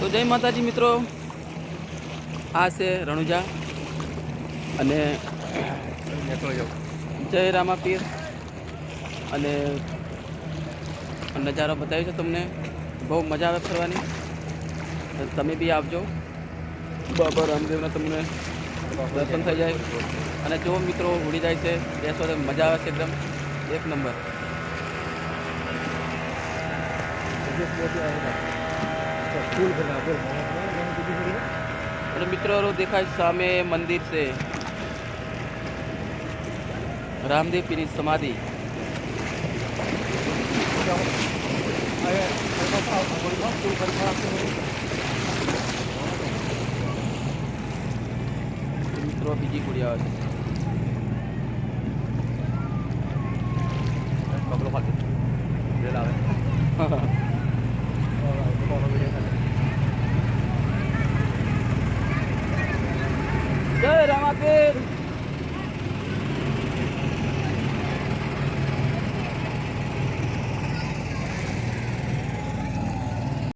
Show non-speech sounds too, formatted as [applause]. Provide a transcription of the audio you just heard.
તો જય માતાજી મિત્રો. આ છે રણુજા અને જય રામાપીર અને નજારો બતાવ્યો છે તમને. બહુ મજા આવે ફરવાની. તમે બી આવજો. બાબા રામદેવના તમને દર્શન થઈ જાય. અને જો મિત્રો ઉડી જાય છે, બેસો તો મજા આવે છે એકદમ. એક નંબર. અને મિત્રો દેખાય સામે મંદિર છે. રામદેવ પીરની સમાધિ. મિત્રો બીજી ગુડી આવે છે. જય [laughs] રામાપીર